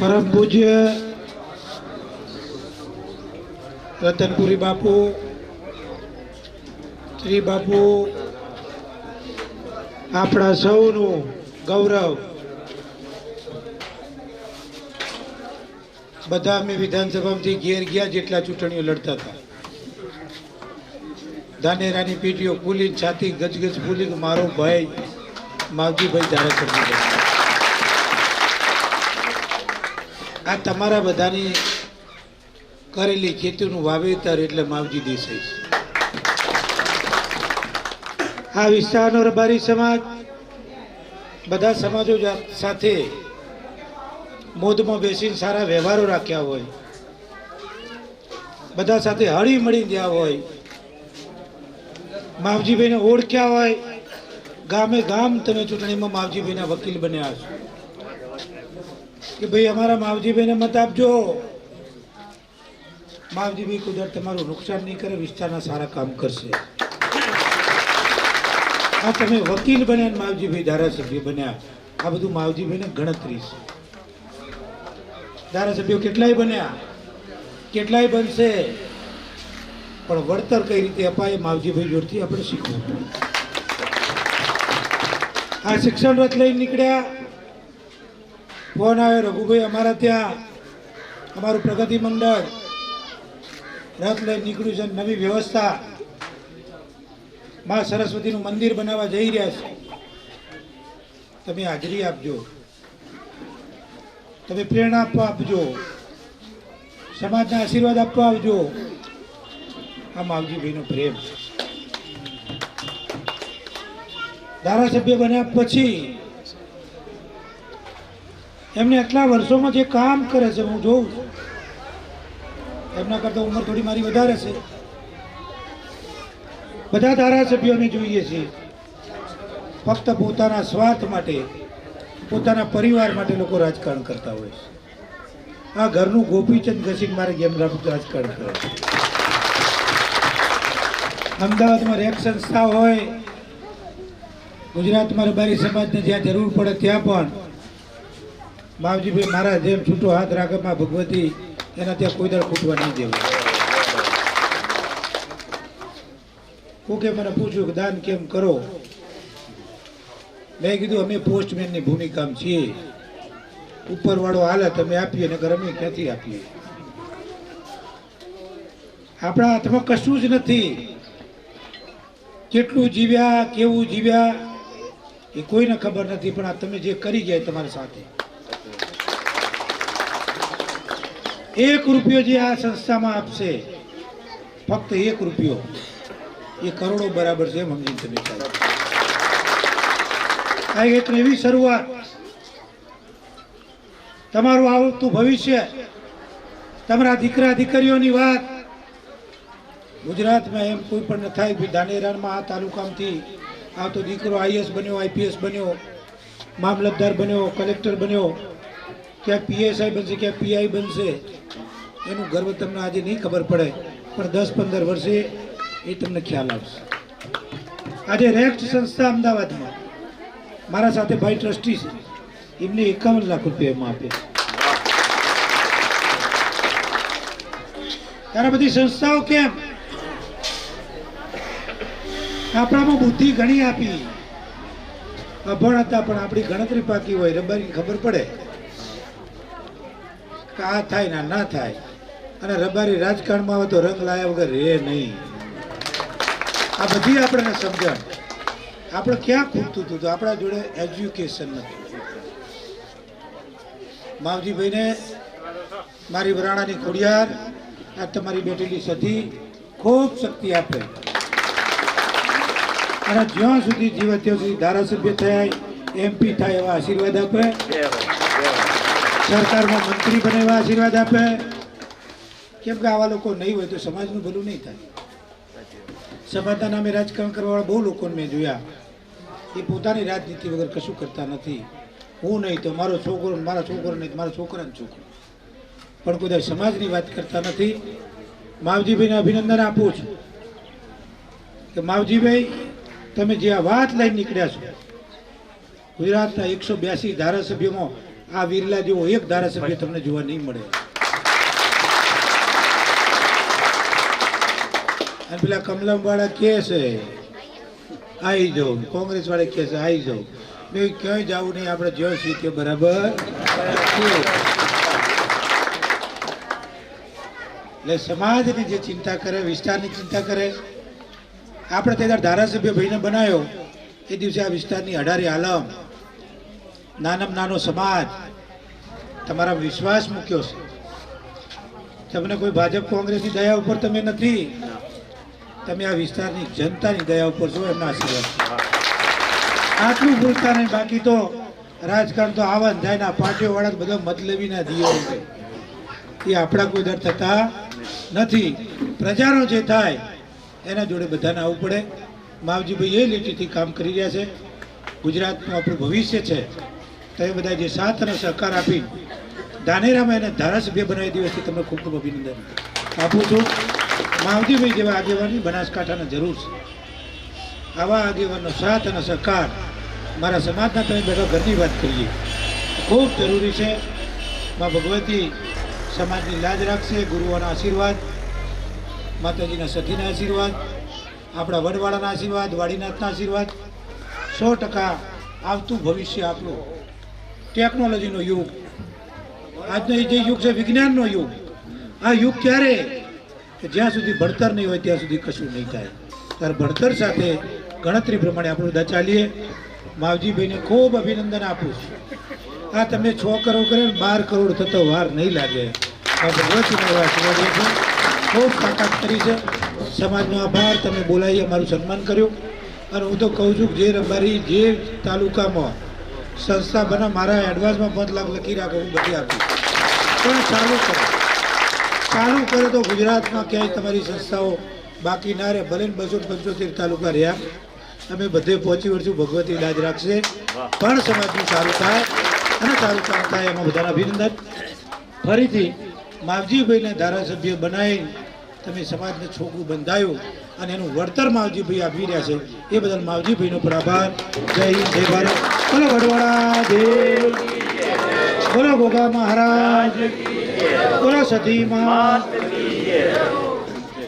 પરમ પૂજ્ય રતનપુરી બાપુ, શ્રી બાપુ, આપણા સૌનું ગૌરવ. બધા અમે વિધાનસભામાંથી ઘેર ગયા જેટલા ચૂંટણીઓ લડતા હતા. ધાનેરાની પેટીઓ ફૂલી છાતી ગજગજ ફૂલી મારો ભાઈ માવજીભાઈ ધારાસભ્ય બન્યો. આ તમારા બધાની કરેલી ખેતીનું વાવેતર એટલે માવજી દેસાઈ આ વિસ્તારનો રબારી સમાજ બધા સમાજો સાથે મોદમાં બેસીને સારા વ્યવહારો રાખ્યા હોય. બધા સાથે હળી મળી ગયા હોય. માવજીભાઈને ઓળખ્યા હોય. ગામે ગામ તમે ચૂંટણીમાં માવજીભાઈના વકીલ બન્યા છો. કે ભાઈ અમારા માવજીભાઈને મત આપજો. માવજીભાઈ કુદરત તમારું નુકસાન નહીં કરે, વિસ્તારના સારા કામ કરશે. આ તમે વકીલ બન્યા માવજીભાઈ ધારાસભ્ય બન્યા. આ બધું માવજીભાઈને ગણતરી છે. ધારાસભ્યો કેટલાય બન્યા? કેટલાય બનશે? પણ વળતર કઈ રીતે અપાય માવજીભાઈ જોડથી આપણે શીખવું આ શિક્ષણ રથ લઈને નીકળ્યા. ફોન આવ્યો, રઘુભાઈ, અમારા ત્યાં અમારું પ્રગતિ મંડળ રથ લઈ નીકળ્યું છે નવી વ્યવસ્થા માં સરસ્વતીનું મંદિર બનાવવા જઈ રહ્યા છે. તમે હાજરી આપજો. તમે પ્રેરણા આપવા આપજો. સમાજના આશીર્વાદ આપવા આવજો આ માવજીભાઈનો પ્રેમ. ધારાસભ્ય બન્યા પછી એમને આટલા વર્ષોમાં જે કામ કરે છે, હું જોઉં છું. એમના કરતાં ઉંમર થોડી મારી વધારે છે. બધા ધારાસભ્યોને જોઈએ છીએ. ફક્ત પોતાના સ્વાર્થ માટે, પોતાના પરિવાર માટે લોકો રાજકારણ કરતા હોય છે. આ ઘરનું ગોપીચંદ ઘસીક મારે ગેમ રાજકારણ કરે છે. અમદાવાદમાં રેક સંસ્થા હોય, ગુજરાતમાં રબારી સમાજને જ્યાં જરૂર પડે ત્યાં પણ માવજીભાઈ મારા જેમ છૂટો હાથ રાખમાં ભગવતી, એના ત્યાં કોઈ દર ખૂટવા નહીં દેવું. કોકે મને પૂછ્યું કે, દાન કેમ કરો? મેં કીધું, અમે પોસ્ટમેનની ભૂમિકામાં છીએ. ઉપરવાળો હાલે તમે આપીએ ને અમે ક્યાંથી આપીએ? આપણા હાથમાં કશું જ નથી. કેટલું જીવ્યા, કેવું જીવ્યા, એ કોઈને ખબર નથી, પણ આ તમે જે કરી ગયા તમારી સાથે. એક રૂપિયો જે આ સંસ્થામાં આપશે, ફક્ત એક રૂપિયો. એ કરોડો બરાબર છે એમ સમજી તમે. આ એક એવી શરૂઆત. તમારું આવતું ભવિષ્ય, તમારા દીકરા, દીકરીઓની વાત. ગુજરાતમાં એમ કોઈ પણ ન થાય ભાઈ દાનેરામાં આ તાલુકામાંથી આવતો દીકરો આઈએસ બન્યો, આઈપીએસ બન્યો, મામલતદાર બન્યો, કલેક્ટર બન્યો. ક્યાંક પીએસઆઈ બનશે ક્યાં પીઆઈ બનશે, એનું ગર્વ તમને આજે નહીં ખબર પડે, પણ દસ પંદર વર્ષે એ તમને ખ્યાલ આવશે. આજે રેક્ટ સંસ્થા અમદાવાદમાં, મારા સાથે ભાઈ ટ્રસ્ટી છે, એમને એકાવન લાખ રૂપિયા એમાં આપે ત્યારે બધી સંસ્થાઓ કેમ? આપણામાં બુદ્ધિ ઘણી આપી. અભણ હતા, પણ આપણી ગણતરી પાકી હોય રબારી ખબર પડે. આ થાય ના ના થાય. અને રબારી રાજકારણમાં આવે તો રંગ લાયા વગર રહે નહીં. આ બધી આપણને સમજણ. આપણે ક્યાં ખૂટતું હતું? આપણા જોડે એજ્યુકેશન નથી માવજીભાઈને મારી વરાણાની ખોડિયાર, આ તમારી બેટેલી સતી ખૂબ શક્તિ આપે. અને જ્યાં સુધી જીવે ત્યાં સુધી ધારાસભ્ય થાય એમપી થાય એવા આશીર્વાદ આપે. સરકારમાં મંત્રી બને એવા આશીર્વાદ આપે. કેમ કે આવા લોકો નહીં હોય તો સમાજનું ભલું નહીં થાય. સમાજના નામે રાજકારણ કરવાવાળા બહુ લોકોને મેં જોયા. એ પોતાની રાજનીતિ વગર કશું કરતા નથી. હું નહીં તો મારો છોકરો મારા છોકરો નહીં મારા છોકરાનો છોકરો. પણ કોઈ સમાજની વાત કરતા નથી, માવજીભાઈને અભિનંદન આપું છું. કે માવજીભાઈ, તમે જે આ વાત લઈને નીકળ્યા છો, ગુજરાતના એકસો બ્યાસી ધારાસભ્યોમાં આ વિરલા જેવો એક ધારાસભ્ય તમને જોવા નહીં મળે. અને પેલા કમલમ વાળા કે છે આવી જાઉં. કોંગ્રેસ વાળા કે છે આવી જાઉં. મેં ક્યાંય જવું નહીં, આપણે જ્યાં છીએ તે બરાબર. એટલે સમાજની જે ચિંતા કરે, વિસ્તારની ચિંતા કરે, આપણે તે ધારાસભ્ય ભાઈને બનાવ્યો એ દિવસે આ વિસ્તારની અઢારી આલમ. નાનામાં નાનો સમાજ. તમારા વિશ્વાસ મૂક્યો છે. તમને કોઈ ભાજપ કોંગ્રેસની દયા ઉપર તમે નથી. તમે આ વિસ્તારની જનતાની દયા ઉપર છો, એમના આશીર્વાદ. આટલું ભૂલતા નહીં, બાકી તો રાજકારણ તો આવા જાય ના પાર્ટીઓ વાળા તો બધા મતલબીના દિયો છે. એ આપણા કોઈ દર થતા નથી. પ્રજાનો જે થાય, એના જોડે બધાને આવવું પડે. માવજીભાઈ એ લીટીથી કામ કરી રહ્યા છે. ગુજરાતનું આપણું ભવિષ્ય છે. તો એ બધા જે સાથ અને સહકાર આપી ધાનેરામાં એને ધારાસભ્ય બનાવી દિવસથી તમને ખૂબ ખૂબ અભિનંદન. આપું છું, માવજીભાઈ જેવા આગેવાની બનાસકાંઠાને જરૂર છે. આવા આગેવાનનો સાથ અને સહકાર મારા સમાજના તમે બેઠો ઘરની વાત કરીએ. ખૂબ જરૂરી છે. માં ભગવતી સમાજની લાજ રાખશે, ગુરુઓના આશીર્વાદ, માતાજીના સતીના આશીર્વાદ, આપણા વડવાળાના આશીર્વાદ, વાડીનાથના આશીર્વાદ. સો ટકા આવતું ભવિષ્ય આપણું ટેકનોલોજીનો યુગ. આજનો જે યુગ છે, વિજ્ઞાનનો યુગ. આ યુગ ક્યારે? કે જ્યાં સુધી ભણતર નહીં હોય, ત્યાં સુધી કશું નહીં થાય. ત્યારે ભણતર સાથે ગણતરી પ્રમાણે આપણે બધા ચાલીએ. માવજીભાઈને ખૂબ અભિનંદન આપું છું. આ તમે છ કરોડ કરે બાર કરોડ થતો વાર નહીં લાગે. છે ખૂબ તાકાત કરી છે. સમાજનો આભાર. તમે બોલાવી અમારું સન્માન કર્યું. અને હું તો કહું છું જે અમારી જે તાલુકામાં સંસ્થા બના મારા એડવાન્સમાં પાંચ લાખ લખી રાખો હું બધી આપીશ પણ ચાલુ કરો. ચાલુ કરે તો ગુજરાતમાં ક્યાંય તમારી સંસ્થાઓ બાકી ના રહે. ભલે બસો પંચોતેર તાલુકા રહ્યા અમે બધે પહોંચી વળશું ભગવતી લાજ રાખશે. પણ સમાજનું સારું થાય અને સારું કામ થાય એમાં બધાના અભિનંદન. ફરીથી માવજીભાઈને ધારાસભ્ય બનાવી તમે સમાજને છોકરું બંધાયું અને એનું વળતર માવજીભાઈ આપી રહ્યા છે, એ બદલ માવજીભાઈનો પણ આભાર. જય હિન્દ, જય ભારત. બોલો વડવાળા દેવ બોલો ગોગા મહારાજ. બોલો સતી માં.